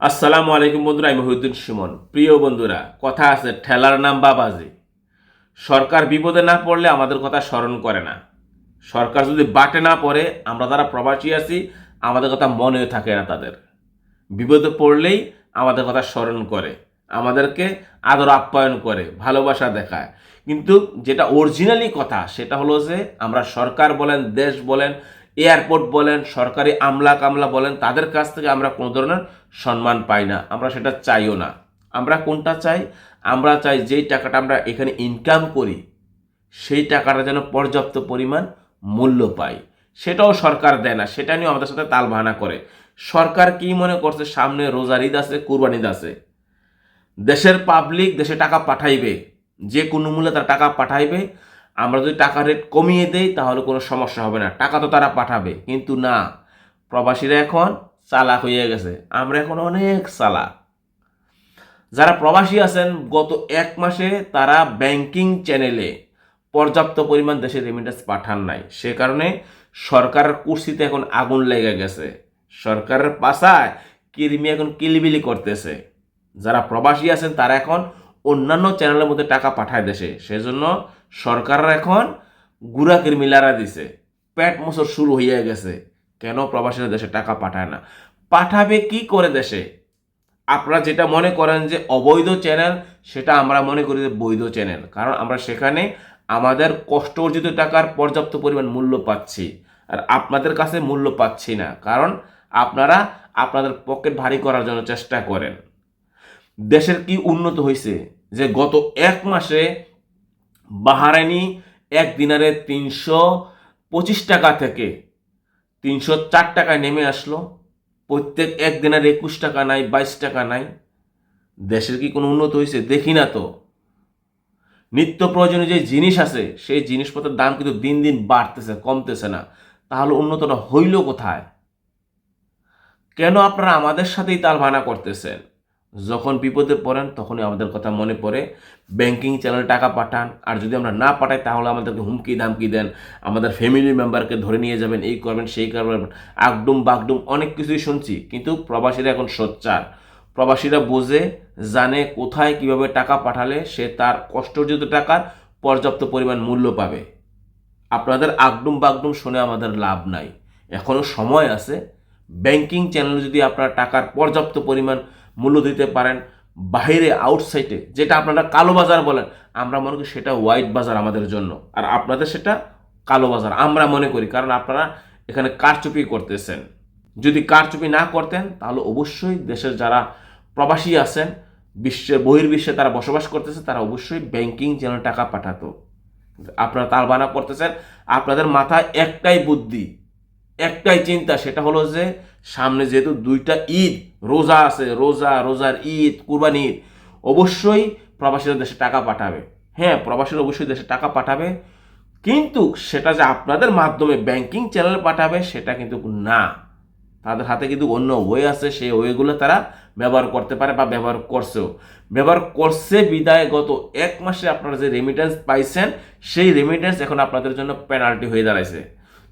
আসসালামু আলাইকুম বন্ধুরা, আমি মহিউদ্দিন সুমন। প্রিয় বন্ধুরা, কথা আছে ঠেলার নাম বাবাজি। সরকার বিপদে না পড়লে আমাদের কথা স্মরণ করে না। সরকার যদি বাটে না পড়ে, আমরা যারা প্রবাসী আছি, আমাদের কথা মনেও থাকে না তাদের। বিপদে পড়লেই আমাদের কথা স্মরণ করে, আমাদেরকে আদর আপ্যায়ন করে, ভালোবাসা দেখায়। কিন্তু যেটা অরিজিনালি কথা, সেটা হলো যে, আমরা সরকার বলেন, দেশ বলেন এয়ারপোর্ট বলেন, সরকারি আমলা কামলা বলেন, তাদের কাছ থেকে আমরা কোনো ধরনের সম্মান পাই না। আমরা সেটা চাইও না। আমরা কোনটা চাই? আমরা চাই যেই টাকাটা আমরা এখানে ইনকাম করি, সেই টাকাটা যেন পর্যাপ্ত পরিমাণ মূল্য পাই। সেটাও সরকার দেয় না, সেটা নিয়ে আমাদের সাথে তাল বাহানা করে। সরকার কি মনে করছে? সামনে রোজার ঈদ আছে, কুরবান ঈদ আছে। দেশের পাবলিক দেশে টাকা পাঠাইবে, যে কোনো মূল্যে তারা টাকা পাঠাইবে আমরা যদি টাকা রেট কমিয়ে দেই, তাহলে কোনো সমস্যা হবে না। টাকা তো তারা পাঠাবে, কিন্তু না। প্রবাসীরা এখন চালাক হয়ে গেছে। আমরা এখন অনেক চালাক। যারা প্রবাসী আছেন, গত এক মাসে তারা ব্যাংকিং চ্যানেলে পর্যাপ্ত পরিমাণ দেশে রেমিটেন্স পাঠান নাই। সে কারণে সরকারের কুর্সিতে এখন আগুন লেগে গেছে। সরকারের পাশায় কিরমি এখন কিলিবিলি করতেছে। যারা প্রবাসী আছেন, তারা এখন অন্যান্য চ্যানেলের মধ্যে টাকা পাঠায় দেশে। সেজন্য সরকাররা এখন গুড়া কিরমিলারা দিছে। প্যাট মোসর শুরু হয়ে গেছে। কেন প্রবাসীরা দেশে টাকা পাঠায় না? পাঠাবে কি করে দেশে? আপনারা যেটা মনে করেন যে অবৈধ চ্যানেল সেটা আমরা মনে করি যে বৈধ চ্যানেল কারণ আমরা সেখানে আমাদের কষ্ট অর্জিত টাকার পর্যাপ্ত পরিমাণ মূল্য পাচ্ছি। আর আপনাদের কাছে মূল্য পাচ্ছি না। কারণ আপনারা আপনাদের পকেট ভারী করার জন্য চেষ্টা করেন। দেশের কি উন্নত হয়েছে যে গত এক মাসে বাহারানি এক দিনারে তিনশো পঁচিশ টাকা থেকে তিনশো চার টাকায় নেমে আসলো। প্রত্যেক এক দিনের একুশ টাকা নাই, বাইশ টাকা নাই। দেশের কি কোনো উন্নত হয়েছে দেখি না তো। নিত্য প্রয়োজনীয় যে জিনিস আছে, সেই জিনিসপত্রের দাম কিন্তু দিন দিন বাড়তেছে, কমতেছে না। তাহলে উন্নতটা হইল কোথায়? কেন আপনারা আমাদের সাথেই তাল ভানা করতেছেন? যখন বিপদে পড়েন, তখনই আমাদের কথা মনে পড়ে। ব্যাংকিং চ্যানেলে টাকা পাঠান, আর যদি আমরা না পাঠাই, তাহলে আমাদেরকে হুমকি ধামকি দেন। আমাদের ফ্যামিলি মেম্বারকে ধরে নিয়ে যাবেন, এই করবেন, সেই করবেন। আগডুম বাগডুম অনেক কিছুই শুনছি, কিন্তু প্রবাসীরা এখন সোচ্চার। প্রবাসীরা বোঝে, জানে কোথায় কীভাবে টাকা পাঠালে সে তার কষ্টার্জিত টাকার পর্যাপ্ত পরিমাণ মূল্য পাবে। আপনাদের আগডুম বাগডুম শুনে আমাদের লাভ নাই। এখনও সময় আছে। ব্যাংকিং চ্যানেলে যদি আপনার টাকার পর্যাপ্ত পরিমাণ মূল্য দিতে পারেন বাইরে আউটসাইডে যেটা আপনারা কালো বাজার বলেন। আমরা মনে করি সেটা হোয়াইট বাজার আমাদের জন্য। আর আপনাদের সেটা কালো বাজার, আমরা মনে করি, কারণ আপনারা এখানে কারচুপি করতেছেন। যদি কারচুপি না করতেন, তাহলে অবশ্যই দেশের যারা প্রবাসী আছেন বিশ্বের বহির্বিশ্বে তারা বসবাস করতেছে, তারা অবশ্যই ব্যাংকিং চ্যানেল টাকা পাঠাতো। আপনারা তালবানা করতেছেন। আপনাদের মাথায় একটাই বুদ্ধি, একটাই চিন্তা, সেটা হলো যে সামনে যেহেতু দুইটা ঈদ, রোজা আছে, রোজা, রোজার ঈদ, কুরবানি ঈদ, অবশ্যই প্রবাসীরা দেশে টাকা পাঠাবে। হ্যাঁ প্রবাসীরা অবশ্যই দেশে টাকা পাঠাবে, কিন্তু সেটা যে আপনাদের মাধ্যমে ব্যাংকিং চ্যানেলে পাঠাবে, সেটা কিন্তু না। তাদের হাতে কিন্তু অন্য ওয়ে আছে, সেই ওয়েগুলো তারা ব্যবহার করতে পারে বা ব্যবহার করছেও। ব্যবহার করছে বিদায় গত এক মাসে আপনারা যে রেমিটেন্স পাইছেন, সেই রেমিটেন্স এখন আপনাদের জন্য পেনাল্টি হয়ে দাঁড়াইছে।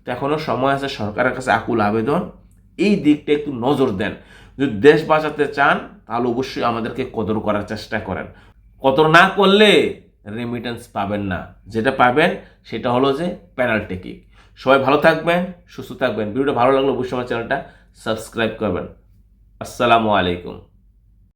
তো এখনও সময় আছে সরকারের কাছে আকুল আবেদন। এই দিকটা একটু নজর দেন। যদি দেশ বাঁচাতে চান, তাহলে অবশ্যই আমাদেরকে কদর করার চেষ্টা করেন। কদর না করলে রেমিটেন্স পাবেন না। যেটা পাবেন, সেটা হলো যে পেনাল্টি সবাই ভালো থাকবেন, সুস্থ থাকবেন। ভিডিওটা ভালো লাগলে অবশ্যই আমার চ্যানেলটা সাবস্ক্রাইব করবেন। আসসালামু আলাইকুম।